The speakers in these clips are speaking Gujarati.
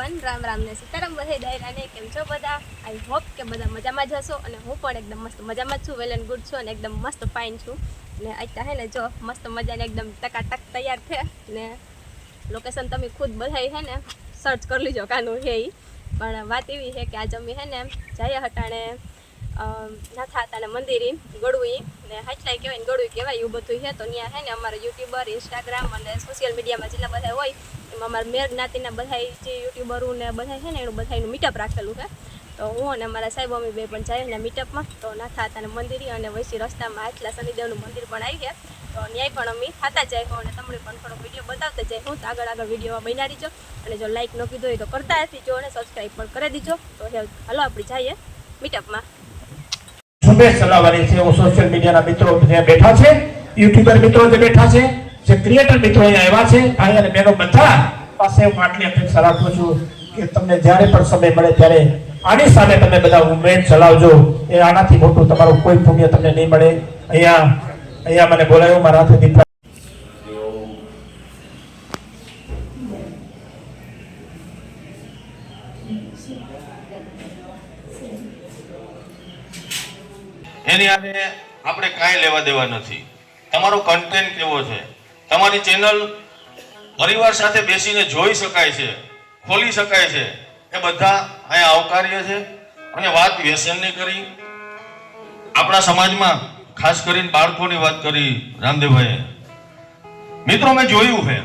એવરીવન રામ રામ ને સીતારામ. બધે ડાયરા ને કેમ છો બધા? આઈ હોપ કે બધા મજામાં જ હશો અને હું પણ એકદમ મસ્ત મજામાં જ છું. વેલ એન્ડ ગુડ છું અને એકદમ મસ્ત ફાઇન છું. ને અત્યારે હે ને જો, મસ્ત મજાને એકદમ ટકાટક તૈયાર છે. ને લોકેશન તમે ખુદ બધા હે ને સર્ચ કરી લીજો, કાનું હે પણ વાત એવી છે કે આજે અમે હે ને જઈએ હટાણે નાથા હતા ને મંદિરે ગળુઈ ને હાચલાઈ કહેવાય ને ગળુઈ કહેવાય એવું બધું છે. તો ત્યાં હે ને અમારા યુટ્યુબર ઇન્સ્ટાગ્રામ અને સોશિયલ મીડિયામાં જેટલા બધા હોય, એમાં અમારા મેર જ્ઞાતિના બધા જે યુટ્યુબરો ને બધા છે ને એનું બધાનું મીટઅપ રાખેલું છે. તો હું અને મારા સાહેબ અમે બે પણ જાય ને મીટઅપમાં તો નાથા હતા મંદિરે અને વૈસી રસ્તામાં આટલા શનિદેવનું મંદિર પણ આવી ગયા તો ન્યાય પણ અમે ખાતા જાય હો અને તમને પણ થોડો વીડિયો બતાવતા જાય હું. તો આગળ આગળ વિડીયોમાં બનાવી દીજો અને જો લાઇક ન કીધો હોય તો કરતા દીજો અને સબસ્ક્રાઈબ પણ કરી દીજો. તો હાલો આપણે જઈએ મીટઅપમાં ઝુંબેશ ચલાવવાની છે. હું સોશિયલ મીડિયાના મિત્રો ત્યાં બેઠા છે. યુટ્યુબર મિત્રો જે બેઠા છે, જે ક્રિએટર મિત્રો અહીંયા આવ્યા છે, ભાઈ અને બહેનો બધા પાસે હું આટલી અપેક્ષા રાખું છું કે તમને જ્યારે પણ સમય મળે ત્યારે આની સામે તમે બધા ઉમેદ ચલાવજો. એ આનાથી મોટું તમારું કોઈ પુણ્ય તમને નહીં મળે. અહીંયા અહીંયા મને બોલાયો. મારા હાથે દીપડા એની આને આપણે કાંઈ લેવા દેવા નથી. તમારો કન્ટેન્ટ કેવો છે? તમારી ચેનલ પરિવાર સાથે બેસીને જોઈ શકાય છે, ખોલી શકાય છે. એ બધા અહીંયા આવકાર્ય છે અને વાત વ્યસનની કરી. આપણા સમાજમાં ખાસ કરીને બાળકોની વાત કરી, રામદેવભાઈએ. મિત્રો, મેં જોયું છે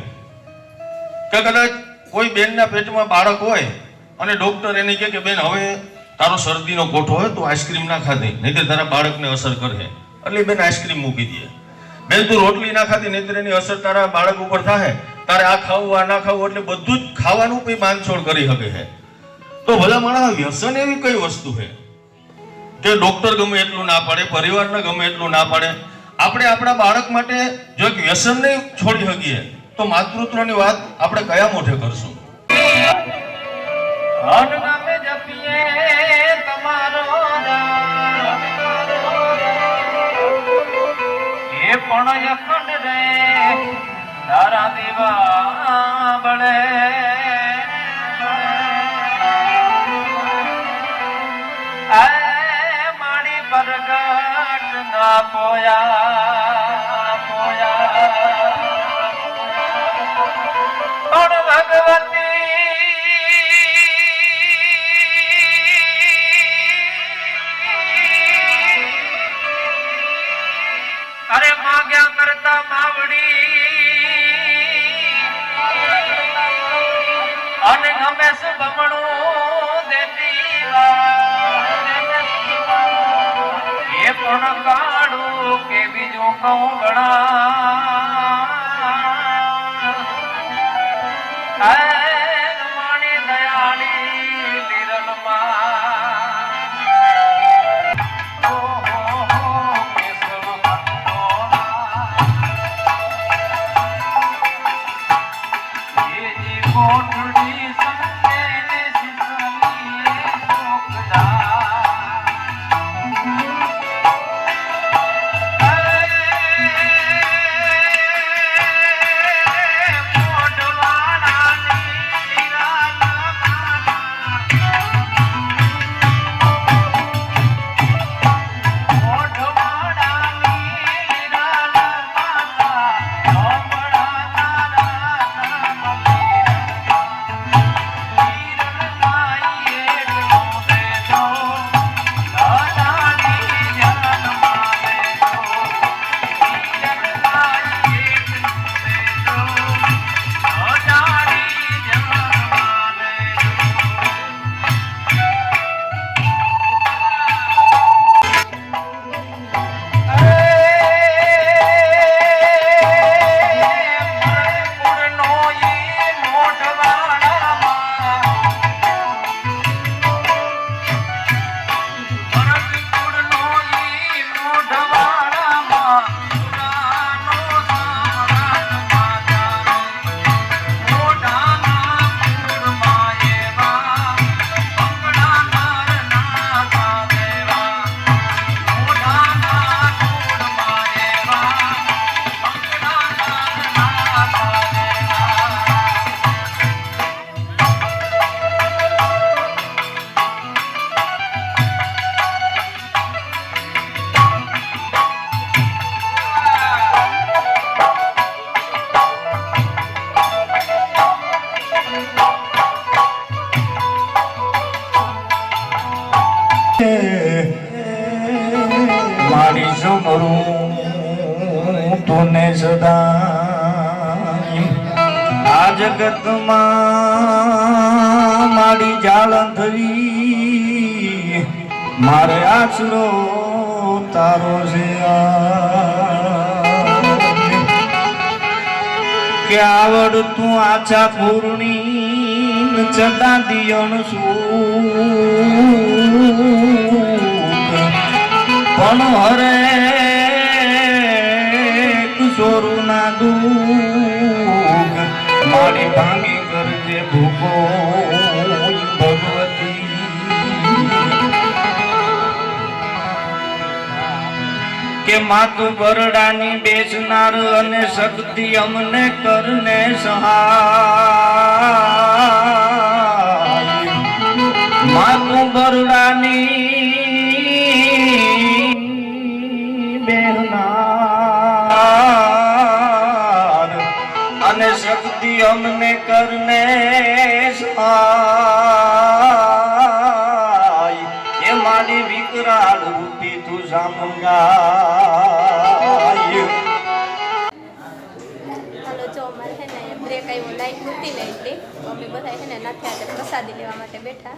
કે કદાચ કોઈ બેનના પેટમાં બાળક હોય અને ડોક્ટર એને કહે કે, બેન, હવે તારો શરદીનો કોઠો હોય તો આઈસ્ક્રીમ ના ખાધી નહીં તારા બાળકને અસર કરે એટલે બેન આઈસ્ક્રીમ મૂકી દે. બેન, તું રોટલી ના ખાધી નહીં એની અસર તારા બાળક ઉપર થાય તારે આ ખાવું, આ ના ખાવું, એટલે બધું જ ખાવાનું પણ બાંધછોડ કરી શકે છે. તો ભલા માણસ વ્યસન એવી કઈ વસ્તુ છે? કે ડોક્ટર ગમે એટલું ના પાડે, પરિવારને ગમે એટલું ના પાડે. આપણે આપણા બાળક માટે જો એક વ્યસન નહીં છોડી શકીએ, તો માતૃત્વની વાત આપણે કયા મોઢે કરશું? જપીએ તમારો. એ પણ અખંડ રે તારા દેવા બળે મારી પ્રગટ ના પોયા પોયા શું બમણું દેતી એ પણ કાઢું કે બીજું કહું ગણા કરું તુને સદા આ જગતમાં મારી જાળંધરી મારે આશરો તારો છે કે આવડ તું આછા પૂર્ણી ચદા દિયણ પણ હરે કિશોરું ના દુઃખ ભાંગી કરજે ભૂકો ભગવતી. કે માતું બરડાની બેસનાર અને શક્તિ અમને કરને સહાય. માતું બરડાની અમને કરને સહાય. એ મારી વિકરાળ રૂપી તું સામંગાય હાલો જો અમારે છે ને બ્રેક આવ્યો લાઈટ નહોતી ને એટલી અમે બધા છે ને નાથે આજે પ્રસાદી લેવા માટે બેઠા.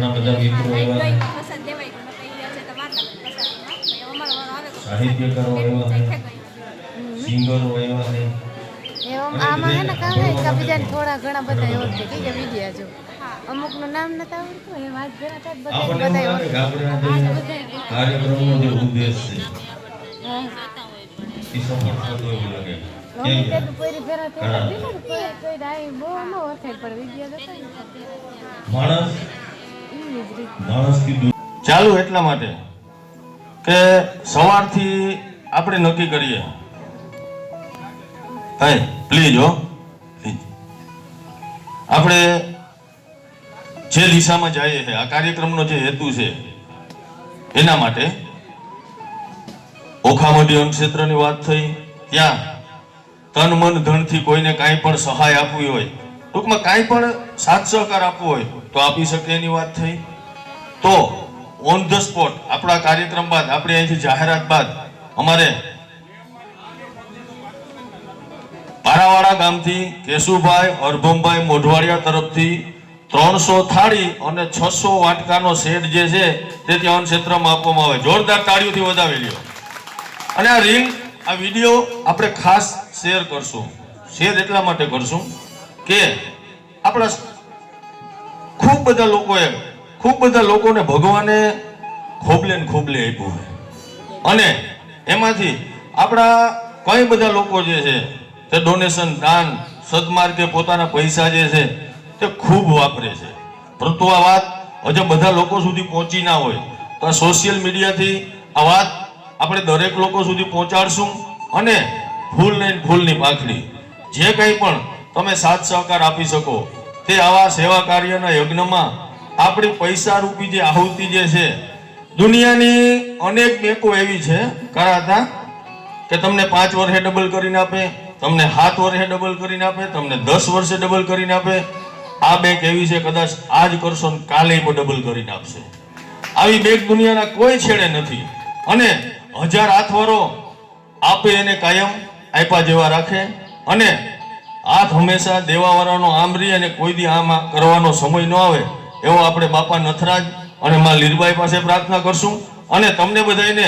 ઘણા બધા મિત્રો એવા સાહિત્યકારો એવા છે. સિંગરો એવા છે એમ આમાં હે ને કામ હે કે બીજાને થોડા ઘણા બધા એવો છે. કે વિડિયા જો? અમુકનું નામ નતા આવડતું? એ વાત ભેગા થાય બધા બધા કાર્યક્રમનો જે ઉદ્દેશ છે. એ સફળ થતો એવું લાગે માણસ ચાલુ એટલા માટે કે સવારથી આપણે નક્કી કરીએ. હે પ્લીઝ હો. આપણે જે દિશામાં જઈએ છે આ કાર્યક્રમનો જે હેતુ છે, એના માટે ઓખામડી અન્નક્ષેત્રની વાત થઈ. ત્યાં તન, મન, ધનથી કોઈને કાંઈ પણ સહાય આપવી હોય, ટૂંકમાં કાંઈ પણ સાથ સહકાર આપવો હોય, તો આપી શકે એની વાત થઈ. તો ઓન ધ સ્પોટ આપણા કાર્યક્રમ બાદ, આપણે અહીંથી જાહેરાત બાદ, અમારે પારાવાડા ગામથી કેશુભાઈ, અરભમભાઈ મોઢવાડિયા તરફથી ત્રણસો થાળી અને છસો વાટકાનો સેટ જે છે, તે ત્યાં ક્ષેત્રમાં આપવામાં આવે. જોરદાર તાળીઓથી વધાવી લ્યો. અને આ રીલ આ વીડિયો આપણે ખાસ શેર કરશું. શેર એટલા માટે કરશું કે આપણા ખૂબ બધા લોકોએ ખૂબ બધા લોકોને ભગવાને ખોબલે ને ખોબલે આપ્યું છે અને એમાંથી આપણા કઈ બધા લોકો જે છે, તે ડોનેશન દાન, સદમાર્ગે પોતાના પૈસા જે છે, તે ખૂબ વાપરે છે. પરંતુ આ વાત હજુ બધા લોકો સુધી પહોંચી ના હોય. તો આ સોશિયલ મીડિયાથી આ વાત આપણે દરેક લોકો સુધી પહોંચાડશું અને ફૂલ ને ફૂલની પાંખડી. જે કંઈ પણ તમે સાથ સહકાર આપી શકો, તે આવા સેવા કાર્યના યજ્ઞમાં આપણી પૈસા રૂપી જે આહુતિ જે છે, દુનિયાની અનેક બેંકો એવી છે કરાતા કે તમને પાંચ વર્ષે ડબલ કરીને આપે, તમને સાત વર્ષે ડબલ કરીને આપે, તમને દસ વર્ષે ડબલ કરીને આપે. આ બેંક એવી છે, કદાચ આજ કરશો ને કાલે પણ ડબલ કરીને આપશે. આવી બેંક દુનિયાના કોઈ છેડે નથી. અને હજાર હાથવારો આપે એને કાયમ આપ્યા જેવા રાખે. અને હાથ હંમેશા દેવાવાળાનો આમ અને કોઈ દી આમાં કરવાનો સમય ન આવે. એવો આપણે બાપા નથરાજ અને માં લીરબાઈ પાસે પ્રાર્થના કરશું. અને તમને બધાને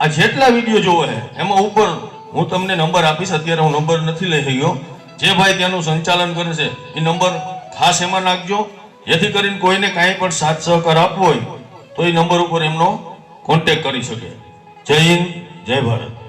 આ જેટલા વીડિયો જોવો છે એમાં ઉપર હું તમને નંબર આપીશ. અત્યારે હું નંબર નથી લઈ રહ્યો. જે ભાઈ ત્યાંનું સંચાલન કરે છે, એ નંબર ખાસ એમાં નાખજો. જેથી કરીને કોઈને કાંઈ પણ સાથ સહકાર આપવો હોય, તો એ નંબર ઉપર એમનો કોન્ટેક કરી શકે. જય હિન્દ, જય ભારત.